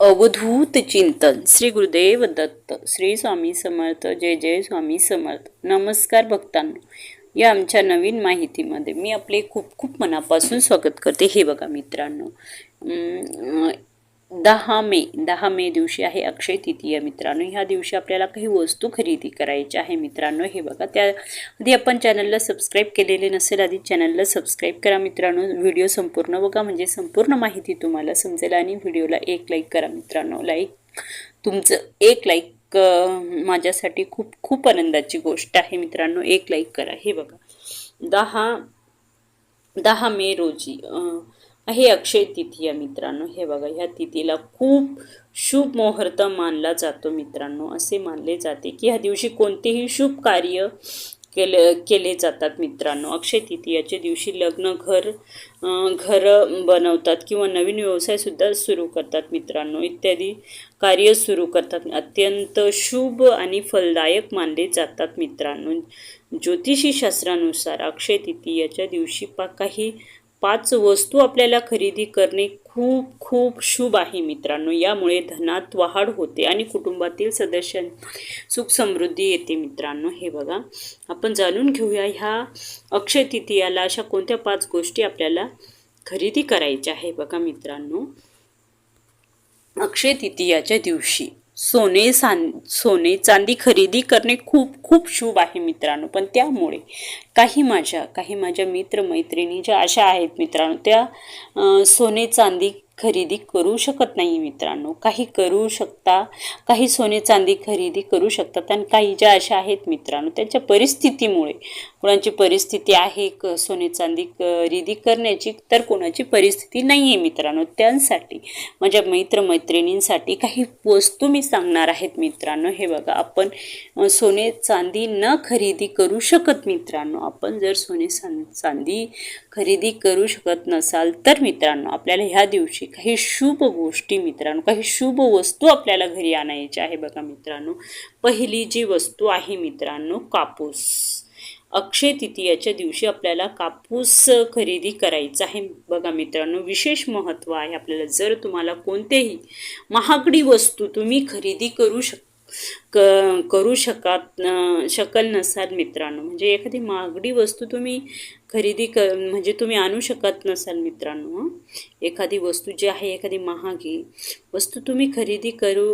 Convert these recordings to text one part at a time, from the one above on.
अवधूत चिंतन. श्री गुरुदेव दत्त श्री स्वामी समर्थ जय जय स्वामी समर्थ. नमस्कार भक्तांनो. या आमच्या नवीन माहितीमध्ये मी आपले खूप खूप मनापासून स्वागत करते. हे बघा मित्रांनो. दहा मे दहा मे दिवशी आहे अक्षय तृतीय. मित्रांनो ह्या दिवशी आपल्याला काही वस्तू खरेदी करायची आहे. मित्रांनो हे बघा त्या आधी आपण चॅनलला सबस्क्राईब केलेले नसेल आधी चॅनलला सबस्क्राईब करा. मित्रांनो व्हिडिओ संपूर्ण बघा. म्हणजे संपूर्ण माहिती तुम्हाला समजेल आणि व्हिडिओला एक लाईक करा. मित्रांनो लाईक तुमचं एक लाईक माझ्यासाठी खूप खूप आनंदाची गोष्ट आहे. मित्रांनो एक लाईक करा. हे बघा दहा दहा मे रोजी आहे अक्षय तिथी मित्रांनो. हे बघा ह्या तिथीला खूप शुभ मुहूर्त मानला जातो मित्रांनो. असे मानले जाते की ह्या दिवशी कोणतेही शुभ कार्य केले केले जातात मित्रांनो. अक्षय तृतीयाच्या दिवशी लग्न घर घर बनवतात किंवा नवीन व्यवसायसुद्धा सुरू करतात मित्रांनो. इत्यादी कार्य सुरू करतात. अत्यंत शुभ आणि फलदायक मानले जातात मित्रांनो. ज्योतिषी शास्त्रानुसार अक्षय तृतीयाच्या दिवशी पा काही पाच वस्तू आपल्याला खरेदी करणे खूप खूप शुभ आहे मित्रांनो. यामुळे धनात वाढ होते आणि कुटुंबातील सदस्यां सुख समृद्धी येते मित्रांनो. हे बघा आपण जाणून घेऊया ह्या अक्षय तृतीयाला अशा कोणत्या पाच गोष्टी आपल्याला खरेदी करायच्या आहे बघा मित्रांनो. अक्षय तृतीयाच्या दिवशी सोने सान सोने चांदी खरेदी करणे खूप खूप शुभ आहे मित्रांनो. पण त्यामुळे काही माझ्या काही माझ्या मित्रमैत्रिणी ज्या अशा आहेत मित्रांनो त्या सोने चांदी खरेदी करू शकत नाही मित्रांनो. काही करू शकता काही सोने चांदी खरेदी करू शकतात आणि काही ज्या अशा आहेत मित्रांनो त्यांच्या परिस्थितीमुळे. कोणाची परिस्थिती आहे क सोने चांदी खरेदी करण्याची तर कोणाची परिस्थिती नाही आहे मित्रांनो. त्यांसाठी माझ्या मित्रमैत्रिणींसाठी काही वस्तू मी सांगणार आहेत मित्रांनो. हे बघा आपण सोने चांदी न खरेदी करू शकत मित्रांनो. आपण जर सोने चां- चांदी खरेदी करू शकत नसाल तर मित्रांनो आपल्याला ह्या दिवशी काही शुभ गोष्टी मित्रांनो काही शुभ वस्तू आपल्याला घरी आणायच्या आहे बघा मित्रांनो. पहिली जी वस्तू आहे मित्रांनो कापूस. अक्षय तृतीयाच्या दिवशी आपल्याला कापूस खरेदी करायचा आहे बघा मित्रांनो. विशेष महत्त्व आहे आपल्याला जर तुम्हाला कोणतेही महागडी वस्तू तुम्ही खरेदी करू शकता क करू शकत शकल नसाल मित्रांनो. म्हणजे एखादी महागडी वस्तू तुम्ही खरेदी क म्हणजे तुम्ही आणू शकत नसाल मित्रांनो एखादी वस्तू जी आहे एखादी महागी वस्तू तुम्ही खरेदी करू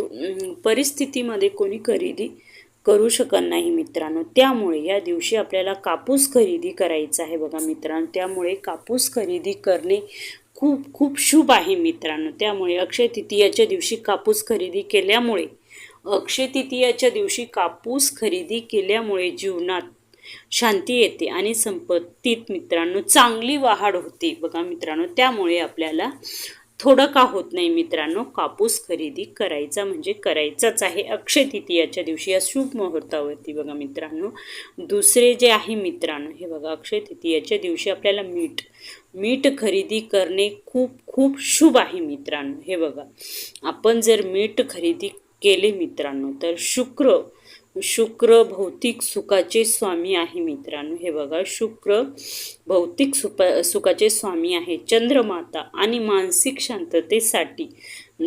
परिस्थितीमध्ये कोणी खरेदी करू शकत नाही मित्रांनो. त्यामुळे या दिवशी आपल्याला कापूस खरेदी करायचा आहे बघा मित्रांनो. त्यामुळे कापूस खरेदी करणे खूप खूप शुभ आहे मित्रांनो. त्यामुळे अक्षय तृतीयाच्या दिवशी कापूस खरेदी केल्यामुळे अक्षय तृतीयाच्या दिवशी कापूस खरेदी केल्यामुळे जीवनात शांती येते आणि संपत्तीत मित्रांनो चांगली वाढ होते. बघा मित्रांनो त्यामुळे आपल्याला थोडं का होत नाही मित्रांनो कापूस खरेदी करायचा म्हणजे करायचाच आहे. अक्षय तृतीयाच्या दिवशी या शुभ मुहूर्तावरती बघा मित्रांनो दुसरे जे आहे मित्रांनो हे बघा अक्षय तृतीयाच्या दिवशी आपल्याला मीठ मीठ खरेदी करणे खूप खूप शुभ आहे मित्रांनो. हे बघा आपण जर मीठ खरेदी केले मित्रांनो. तर शुक्र शुक्र भौतिक सुखाचे स्वामी आहे मित्रांनो. हे बघा शुक्र भौतिक सुपा सुखाचे स्वामी आहे. चंद्रमाता आणि मानसिक शांततेसाठी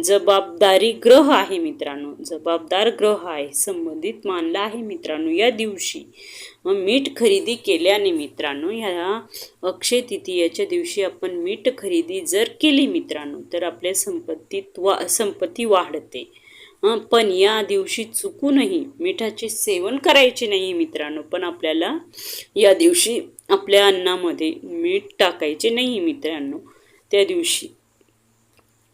जबाबदारी ग्रह आहे मित्रांनो. जबाबदार ग्रह आहे संबंधित मानला आहे मित्रांनो. या दिवशी मीठ खरेदी केल्याने मित्रांनो ह्या अक्षय तृतीयाच्या दिवशी आपण मीठ खरेदी जर केली मित्रांनो तर आपल्या संपत्तीत वा संपत्ती वाढते. पण या दिवशी चुकूनही मिठाचे सेवन करायचे नाही मित्रांनो. पण आपल्याला या दिवशी आपल्या अन्नामध्ये मीठ टाकायचे नाही मित्रांनो. त्या दिवशी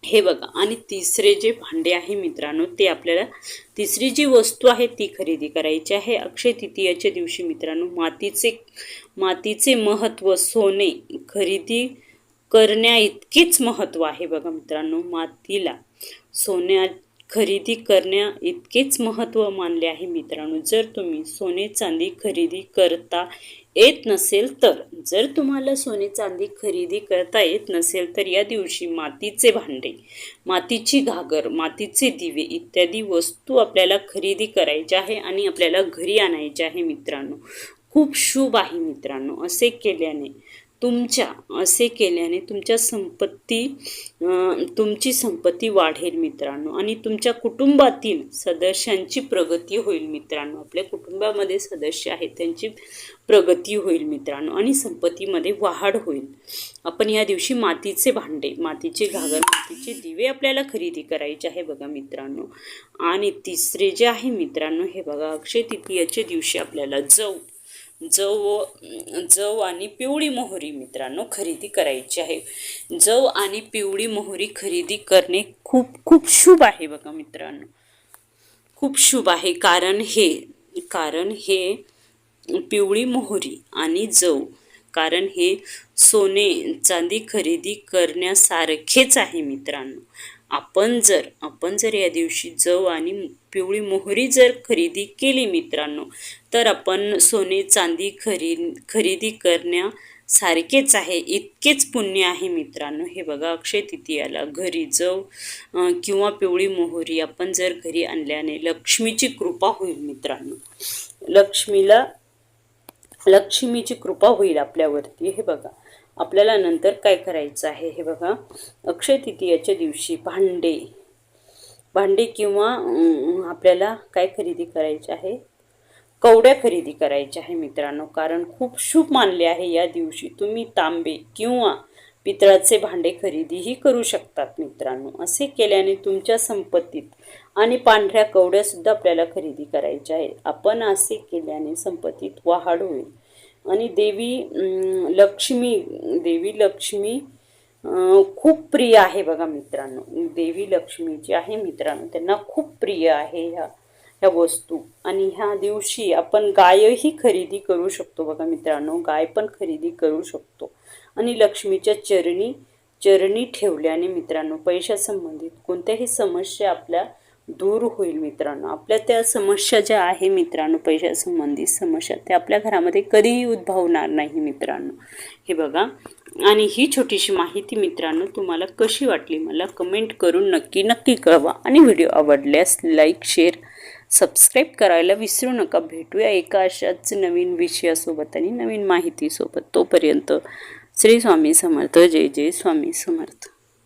हे बघा आणि तिसरे जे भांडे आहे मित्रांनो ते आपल्याला तिसरी जी वस्तू आहे ती खरेदी करायची आहे. अक्षय तृतीयाच्या दिवशी मित्रांनो मातीचे मातीचे महत्त्व सोने खरेदी करण्या इतकेच महत्त्व आहे बघा मित्रांनो मातीला सोन्या खरेदी करण्या इतकेच महत्त्व मानले आहे मित्रांनो. जर तुम्ही सोने चांदी खरेदी करता येत नसेल तर जर तुम्हाला सोने चांदी खरेदी करता येत नसेल तर या दिवशी मातीचे भांडे मातीची घागर मातीचे दिवे इत्यादी वस्तू आपल्याला खरेदी करायच्या आहे आणि आपल्याला घरी आणायचे आहे मित्रांनो. खूप शुभ आहे मित्रांनो असे केल्याने तुमच्या असे केल्याने तुमच्या संपत्ती तुमची संपत्ती वाढेल मित्रांनो. आणि तुमच्या कुटुंबातील सदस्यांची प्रगती होईल मित्रांनो. आपल्या कुटुंबामध्ये सदस्य आहेत त्यांची प्रगती होईल मित्रांनो. आणि संपत्तीमध्ये वाढ होईल. आपण या दिवशी मातीचे भांडे मातीचे घागर मातीचे दिवे आपल्याला खरेदी करायचे आहे बघा मित्रांनो. आणि तिसरे जे आहे मित्रांनो हे बघा अक्षय तृतीयाच्या दिवशी आपल्याला जाऊ जव जव आणि पिवळी मोहरी मित्रांनो खरेदी करायची आहे. जव आणि पिवळी मोहरी खरेदी करणे खूप खूप शुभ आहे बघा मित्रांनो. खूप शुभ आहे. कारण हे कारण हे पिवळी मोहरी आणि जव कारण हे सोने चांदी खरेदी करण्यासारखेच आहे मित्रांनो. आपण जर आपण जर या दिवशी जव आणि पिवळी मोहरी जर खरेदी केली मित्रांनो तर आपण सोने चांदी खरी खरेदी करण्यासारखेच आहे इतकेच पुण्य आहे मित्रांनो. हे बघा अक्षय तृतीयाला घरी जव किंवा पिवळी मोहरी आपण जर घरी आणल्याने लक्ष्मीची कृपा होईल मित्रांनो. लक्ष्मीला लक्ष्मीची कृपा होईल आपल्यावरती. हे बघा आपल्याला नंतर काय करायचं आहे? हे बघा. अक्षय तृतीयाच्या दिवशी भांडे. भांडे किंवा आपल्याला काय खरेदी करायचे आहे? कवड्या खरेदी करायच्या आहे मित्रांनो. कारण खूप शुभ मानले आहे या दिवशी तुम्ही तांबे किंवा पितळाचे भांडे खरेदीही करू शकतात मित्रांनो. असे केल्याने तुमच्या संपत्तीत आणि पांढऱ्या कवड्यासुद्धा आपल्याला खरेदी करायच्या आहेत. आपण असे केल्याने संपत्तीत वाढ होईल. आणि देवी लक्ष्मी देवी लक्ष्मी खूप प्रिय आहे बघा मित्रांनो. देवी लक्ष्मी जी आहे मित्रांनो त्यांना खूप प्रिय आहे ह्या ह्या वस्तू. आणि ह्या दिवशी आपण गायही खरेदी करू शकतो बघा मित्रांनो. गाय पण खरेदी करू शकतो. आणि लक्ष्मीच्या चरणी चरणी ठेवल्याने मित्रांनो पैशासंबंधित कोणत्याही समस्या आपल्या दूर होईल मित्रांनो. आपल्या त्या समस्या ज्या आहे मित्रांनो पैशासंबंधित समस्या त्या आपल्या घरामध्ये कधीही उद्भवणार नाही मित्रांनो. हे बघा. आणि ही छोटीशी माहिती मित्रांनो तुम्हाला कशी वाटली मला कमेंट करून नक्की नक्की कळवा. आणि व्हिडिओ आवडल्यास लाईक शेअर सबस्क्राईब करायला विसरू नका. भेटूया एका अशाच नवीन विषयासोबत आणि नवीन माहितीसोबत. तोपर्यंत श्री स्वामी समर्थ. जय जय स्वामी समर्थ.